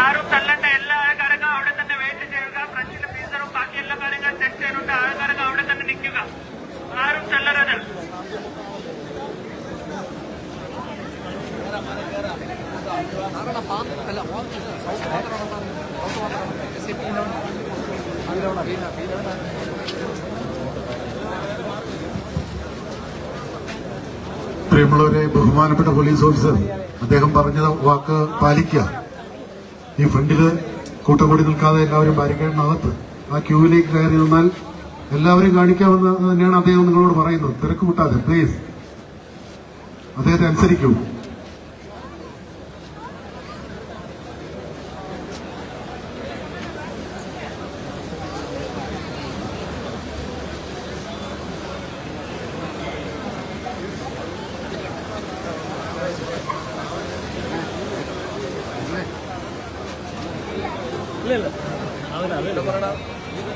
ആരും തള്ളണ്ട എല്ലാ ആൾക്കാരും അവിടെ തന്നെ വെയിറ്റ് ചെയ്യുക ഫ്രഞ്ചിലും ഫീസറും ബാക്കി എല്ലാ കാര്യങ്ങളും സെറ്റ് ചെയ്യുന്നുണ്ട് ആൾക്കാരും അവിടെ തന്നെ നിൽക്കുക. ആരും തള്ളരുത് പ്രിയമുള്ളവരെ ബഹുമാനപ്പെട്ട പോലീസ് ഓഫീസർ അദ്ദേഹം പറഞ്ഞ വാക്ക് പാലിക്കുക. ഈ ഫ്രണ്ടിൽ കൂട്ടം കൂടി നിൽക്കാതെ എല്ലാവരും ബാരിക്കേഡിനകത്ത് ആ ക്യൂവിലേക്ക് കയറി നിന്നാൽ എല്ലാവരും കാണിക്കാമെന്ന് തന്നെയാണ് അദ്ദേഹം നിങ്ങളോട് പറയുന്നത്. തിരക്ക് കൂട്ടാതെ പ്ലീസ് അദ്ദേഹത്തെ അനുസരിക്കൂ. പറഞ്ഞാൽ നിൽക്കുക നിങ്ങൾ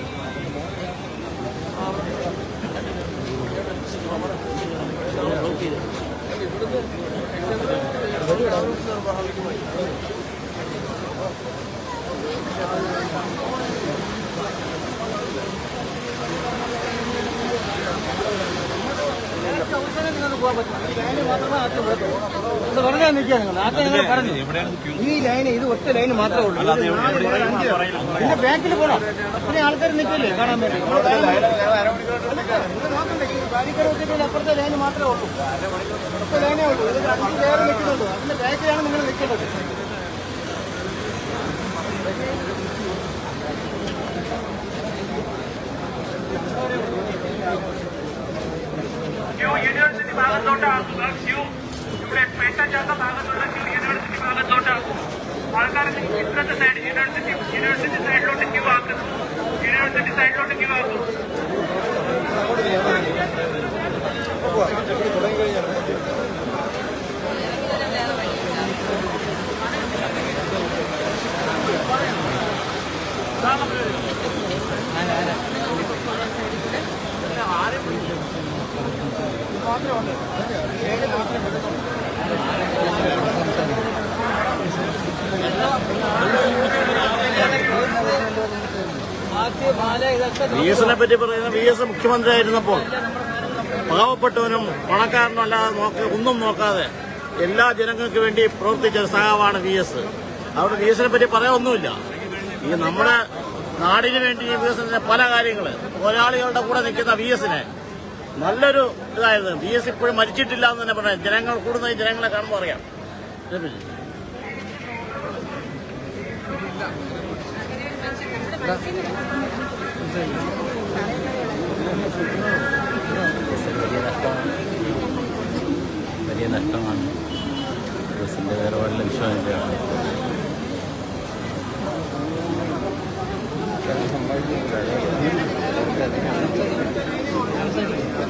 ആദ്യം നിങ്ങൾ പറഞ്ഞു ഈ ലൈന് ഇത് ഒറ്റ ലൈന് മാത്രമേ ഉള്ളൂ. ഇത് ബാങ്കിൽ പോണം? പിന്നെ ആൾക്കാർ നിൽക്കില്ലേ കാണാൻ വേണ്ടി? അപ്പുറത്തെ ലൈന് മാത്രമേ ഉള്ളൂ. ഒറ്റ ലൈനേ ഉള്ളൂ. ഇത് അഞ്ച് പേര് നിൽക്കുന്നുള്ളൂ അതിന്റെ ബാക്കിലാണ് നിങ്ങൾ നിൽക്കേണ്ടത് ക്യൂ യൂണിവേഴ്സിറ്റി ഭാഗത്തോട്ടാക്കുക ക്യൂ ഇവിടെ പേട്ടച്ചാക്ക ഭാഗത്തുള്ള ക്യൂ യൂണിവേഴ്സിറ്റി ഭാഗത്തോട്ടാകും ആൾക്കാരെ ഇപ്പുറത്തെ സൈഡ് യൂണിവേഴ്സിറ്റി യൂണിവേഴ്സിറ്റി സൈഡിലോട്ട് ക്യൂ ആക്കുന്നു. യൂണിവേഴ്സിറ്റി സൈഡിലോട്ട് ക്യൂ ആക്കും വി എസിനെ പറ്റി പറയുന്ന വി എസ് മുഖ്യമന്ത്രി ആയിരുന്നപ്പോൾ പാവപ്പെട്ടവനും പണക്കാരനും അല്ലാതെ നോക്ക ഒന്നും നോക്കാതെ എല്ലാ ജനങ്ങൾക്ക് വേണ്ടി പ്രവർത്തിച്ച സഹാവാണ് വി എസ് അവിടെ വി എസിനെ പറ്റി പറയാനൊന്നുമില്ല. ഈ നമ്മുടെ നാടിനു വേണ്ടി വി വികസനത്തിന് പല കാര്യങ്ങൾ പോരാളികളുടെ കൂടെ നിൽക്കുന്ന വി എസിനെ നല്ലൊരു ഇതായിരുന്നു ബി എസ് ഇപ്പോഴും മരിച്ചിട്ടില്ല എന്ന് തന്നെ പറയാം. ജനങ്ങൾ കൂടുന്ന ജനങ്ങളെ കാണുമ്പോൾ അറിയാം. വലിയ നഷ്ടമാണ്. ബസ്സിന്റെ വേറെ വല്ല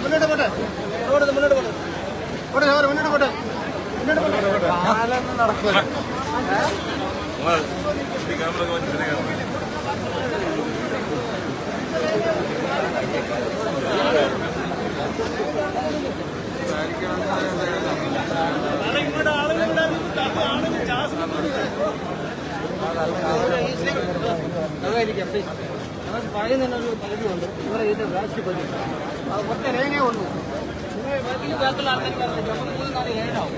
മുന്നോട്ട് പോട്ടെ റോഡ് മുന്നോട്ട് പോട്ടെ പോട്ടെ സഹോദരൻ മുന്നോട്ട് പോട്ടെ മുന്നോട്ട് പോട്ടെ നടക്കില്ല അതായിരിക്കാം ഞങ്ങൾക്ക് പറയുന്നതിനൊരു പരിധിയുണ്ട്. ഇവരെ ഇതിന്റെ വേസ്റ്റ് പരിധി. അത് ഒറ്റ രേഖയെ ഉള്ളൂ. നിങ്ങൾ ബാക്കി ബാക്കിയുള്ള ആൾക്കാർ പറഞ്ഞു അപ്പോൾ മൂന്ന് നാല് ഏഴാവും.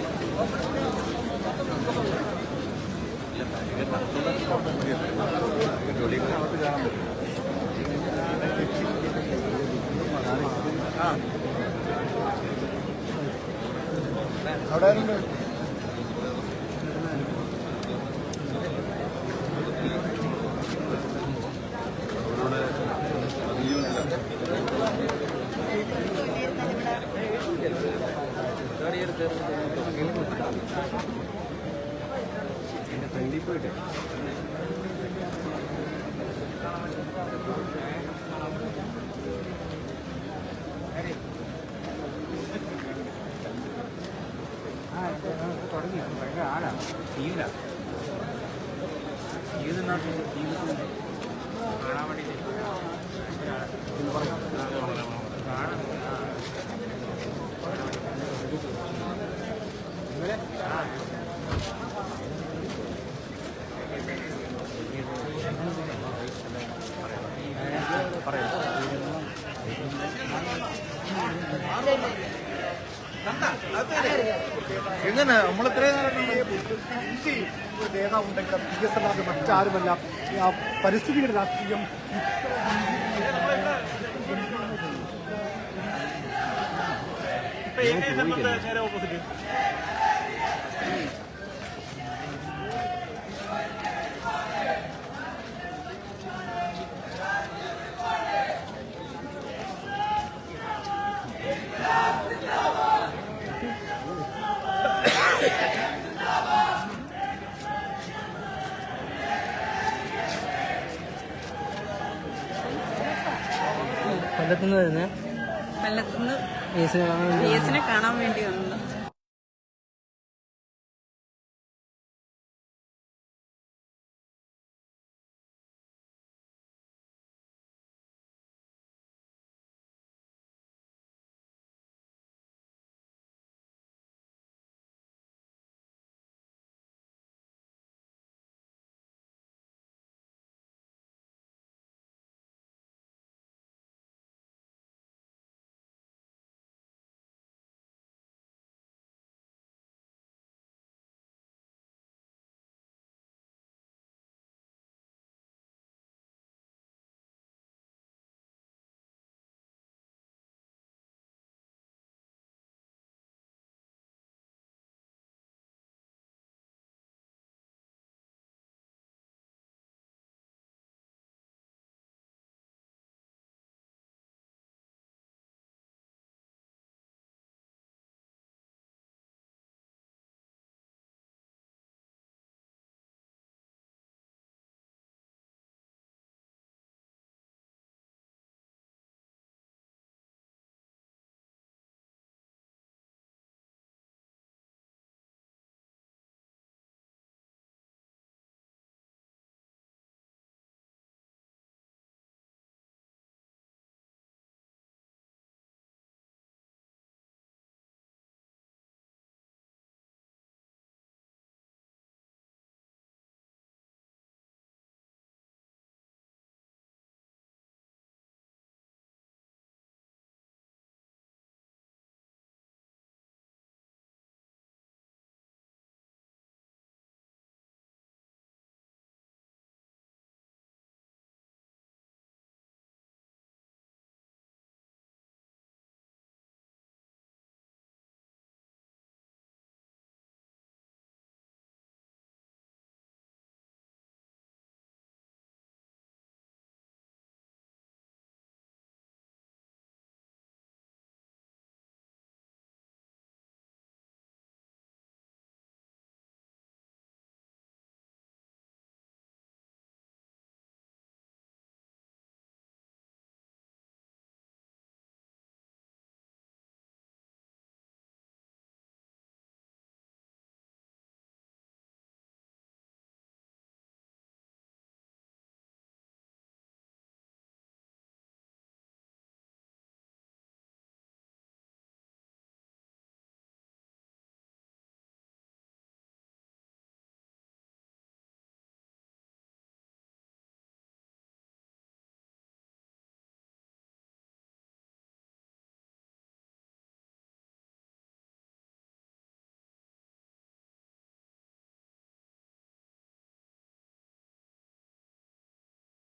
അവിടെ തുടങ്ങി. ഭയങ്കര ആരാ ടീമിലാ ജീവിതത്തിനകത്ത് ജീവിതത്തിൽ കാണാൻ എങ്ങനെ? നമ്മൾ ഇത്രയും ഒരു നേതാവ് ഉണ്ടെങ്കിലും പി എസ് അല്ലാതെ മറ്റാരുമല്ല പരിസ്ഥിതിയുടെ രാഷ്ട്രീയം നേരെ ഓപ്പോസിറ്റ് വരുന്നത് കാണാൻ വേണ്ടി പി എസിനെ കാണാൻ വേണ്ടി വന്നു.